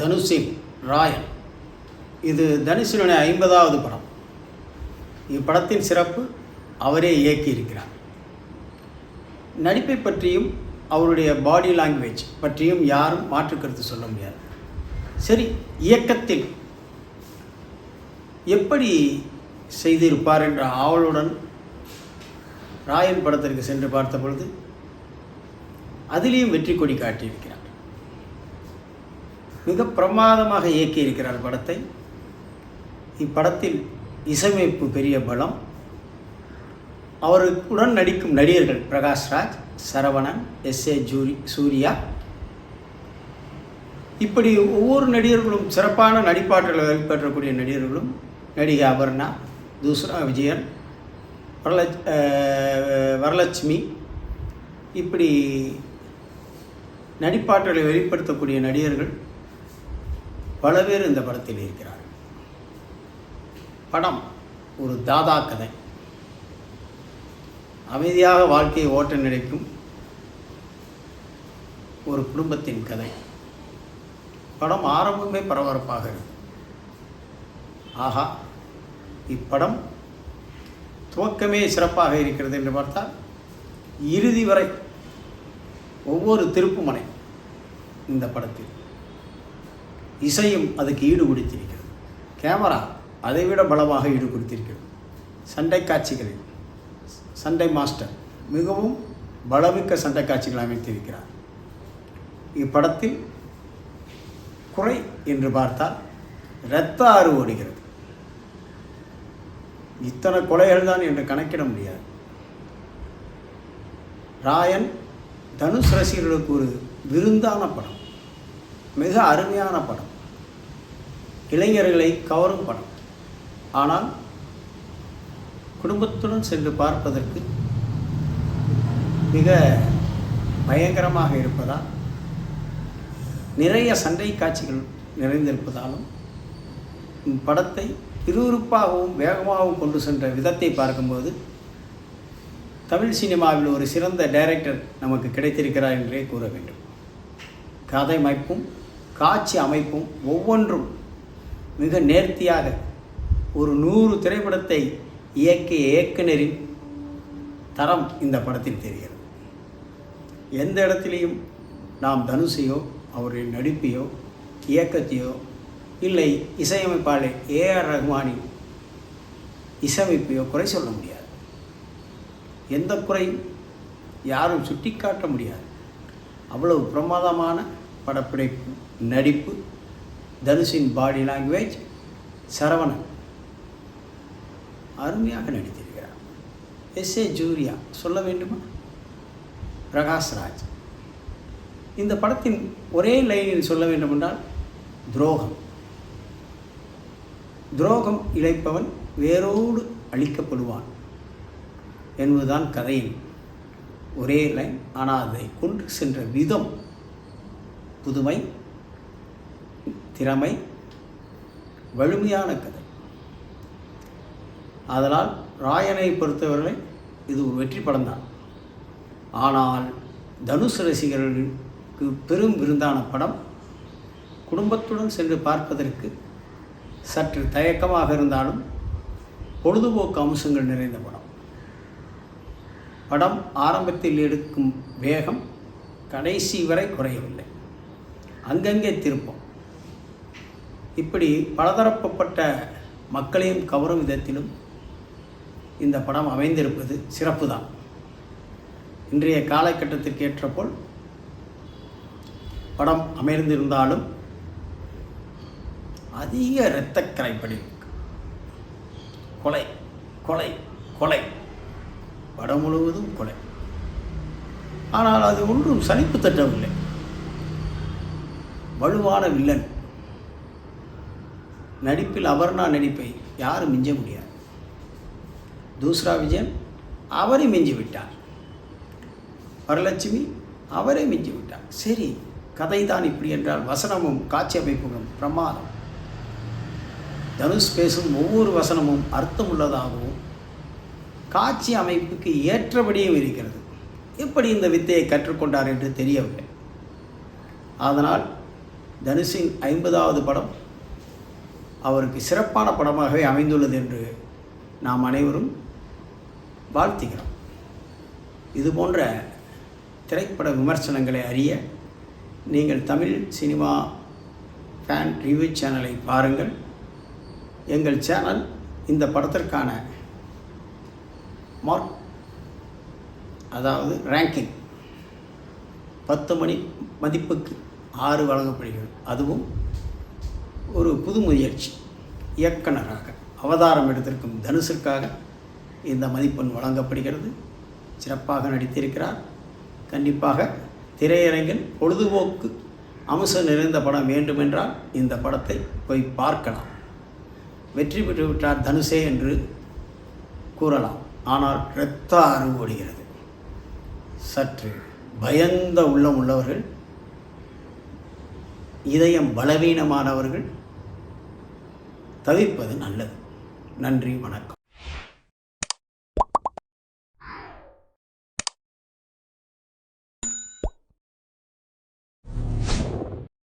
தனுஷில் ராயன். இது தனுஷினுடைய ஐம்பதாவது படம். இப்படத்தின் சிறப்பு அவரே இயக்கியிருக்கிறார். நடிப்பை பற்றியும் அவருடைய பாடி லாங்குவேஜ் பற்றியும் யாரும் மாற்று கருத்து சொல்ல முடியாது. சரி இயக்கத்தில் எப்படி செய்திருப்பார் என்ற ஆவலுடன் ராயன் படத்திற்கு சென்று பார்த்த பொழுது அதிலேயும் வெற்றி கொடி காட்டியிருக்கிறார். மிக பிரமாதமாக இயக்கியிருக்கிறார் படத்தை. இப்படத்தில் இசையமைப்பு பெரிய பலம். அவருடன் நடிக்கும் நடிகர்கள் பிரகாஷ்ராஜ் சரவணன் எஸ் ஏ ஜூரி சூர்யா. இப்படி ஒவ்வொரு நடிகர்களும் சிறப்பான நடிப்பாற்றலை வெளிப்பற்றக்கூடிய நடிகர்களும் நடிகை அபர்ணா தூஸ்ரா விஜயன் வரலட்ச வரலட்சுமி. இப்படி நடிப்பாற்றலை வெளிப்படுத்தக்கூடிய நடிகர்கள் பல பேர் இந்த படத்தில் இருக்கிறார்கள். படம் ஒரு தாதா கதை. அமைதியாக வாழ்க்கையை ஓட்ட நினைக்கும் ஒரு குடும்பத்தின் கதை. படம் ஆரம்பமே பரபரப்பாக இருக்கும் ஆஹா இப்படம் துவக்கமே சிறப்பாக இருக்கிறது என்று பார்த்தால் இறுதி வரை ஒவ்வொரு திருப்புமனை இந்த படத்தில். இசையும் அதுக்கு ஈடு கொடுத்திருக்கிறது. கேமரா அதைவிட பலமாக ஈடு கொடுத்திருக்கிறது. சண்டை காட்சிகளில் சண்டை மாஸ்டர் மிகவும் பலமிக்க சண்டை காட்சிகள் அமைத்திருக்கிறார். இப்படத்தில் குறை என்று பார்த்தால் இரத்த ஆறு ஓடுகிறது. இத்தனை கொலைகள் தான் என்று கணக்கிட முடியாது. ராயன் தனுஷ் ரசிகர்களுக்கு ஒரு விருந்தான படம் மிக அருமையான படம். இளைஞர்களை கவரும் படம். ஆனால் குடும்பத்துடன் சென்று பார்ப்பதற்கு மிக பயங்கரமாக இருப்பதால் நிறைய சண்டை காட்சிகள் நிறைந்திருப்பதாலும் படத்தை விறுவிறுப்பாகவும் வேகமாகவும் கொண்டு சென்ற விதத்தை பார்க்கும்போது தமிழ் சினிமாவில் ஒரு சிறந்த டைரக்டர் நமக்கு கிடைத்திருக்கிறார் என்றே கூற வேண்டும். கதை அமைப்பும் காட்சி அமைப்பும் ஒவ்வொன்றும் மிக நேர்த்தியாக ஒரு நூறு திரைப்படத்தை இயக்கிய இயக்குனரின் தரம் இந்த படத்தில் தெரிகிறது. எந்த இடத்திலையும் நாம் தனுஷையோ அவருடைய நடிப்பையோ இயக்கத்தையோ இல்லை இசையமைப்பாளர் ஏஆர் ரஹ்மானின் இசையமைப்பையோ குறை சொல்ல முடியாது. எந்த குறையும் யாரும் சுட்டிக்காட்ட முடியாது. அவ்வளவு பிரமாதமான படப்பிடிப்பு நடிப்பு தனுஷின் பாடி லாங்குவேஜ் சரவணன். அருமையாக நடித்திருக்கிறார். எஸ் ஏ ஜூரியா சொல்ல வேண்டுமா? பிரகாஷ்ராஜ். இந்த படத்தின் ஒரே லைனில் சொல்ல வேண்டுமென்றால் துரோகம். துரோகம் இழைப்பவன் வேரோடு அழிக்கப்படுவான் என்பதுதான் கதையின் ஒரே லைன். ஆனால் அதை கொண்டு சென்ற விதம் புதுமை திறமை வலிமையான கதை. அதனால் ராயனை பொறுத்தவரை இது ஒரு வெற்றி படம்தான். ஆனால் தனுஷ் ரசிகர்களுக்கு பெரும் விருந்தான படம் குடும்பத்துடன் சென்று பார்ப்பதற்கு சற்று தயக்கமாக இருந்தாலும் பொழுதுபோக்கு அம்சங்கள் நிறைந்த படம். படம் ஆரம்பத்தில் எடுக்கும் வேகம் கடைசி வரை குறையவில்லை. அங்கங்கே திருப்பம். இப்படி பலதரப்பட்ட மக்களையும் கவரும் விதத்திலும் இந்த படம் அமைந்திருப்பது சிறப்பு தான் இன்றைய காலகட்டத்திற்கு ஏற்றபோல் படம் அமைந்திருந்தாலும் அதிக இரத்தக்கரை கொலை கொலை கொலை. படம் முழுவதும் கொலை. ஆனால் அது ஒன்றும் சலிப்பு தட்டவில்லை. வலுவான வில்லன். நடிப்பில் அபர்ணா நடிப்பை யாரும் மிஞ்ச முடியாது. தூஸ்ரா விஜயன் அவரை மிஞ்சி விட்டார். வரலட்சுமி அவரே மிஞ்சி விட்டார். சரி கதை தான் இப்படி என்றால் வசனமும் காட்சி அமைப்புகளும் பிரமாதம். தனுஷ் பேசும் ஒவ்வொரு வசனமும் அர்த்தமுள்ளதாகவும் காட்சி அமைப்புக்கு ஏற்றபடியும் இருக்கிறது. எப்படி இந்த வித்தையை கற்றுக்கொண்டார் என்று தெரியவில்லை. அதனால் தனுஷின் ஐம்பதாவது படம் அவருக்கு சிறப்பான படமாகவே அமைந்துள்ளது என்று நாம் அனைவரும் வாழ்த்துகிறோம். இது போன்ற திரைப்பட விமர்சனங்களை அறிய நீங்கள் தமிழ் சினிமா ஃபேன் ரிவ்யூ சேனலை பாருங்கள். எங்கள் சேனல் இந்த படத்திற்கான மார்க் அதாவது ரேங்கிங் பத்து மணி மதிப்புக்கு ஆறு வழங்கப்படுகிறது. அதுவும் ஒரு புது முயற்சி. இயக்குனராக அவதாரம் எடுத்திருக்கும் தனுஷிற்காக இந்த மதிப்பெண் வழங்கப்படுகிறது. சிறப்பாக நடித்திருக்கிறார். கண்டிப்பாக திரையரங்கில் பொழுதுபோக்கு அம்சம் நிறைந்த படம் வேண்டுமென்றால் இந்த படத்தை போய் பார்க்கலாம். வெற்றி பெற்று விட்டார் தனுஷே என்று கூறலாம். ஆனால் இரத்த ஆறு ஓடுகிறது. சற்று பயந்த உள்ளம் உள்ளவர்கள் இதயம் பலவீனமானவர்கள் தவிர்ப்பது நல்லது. நன்றி வணக்கம்.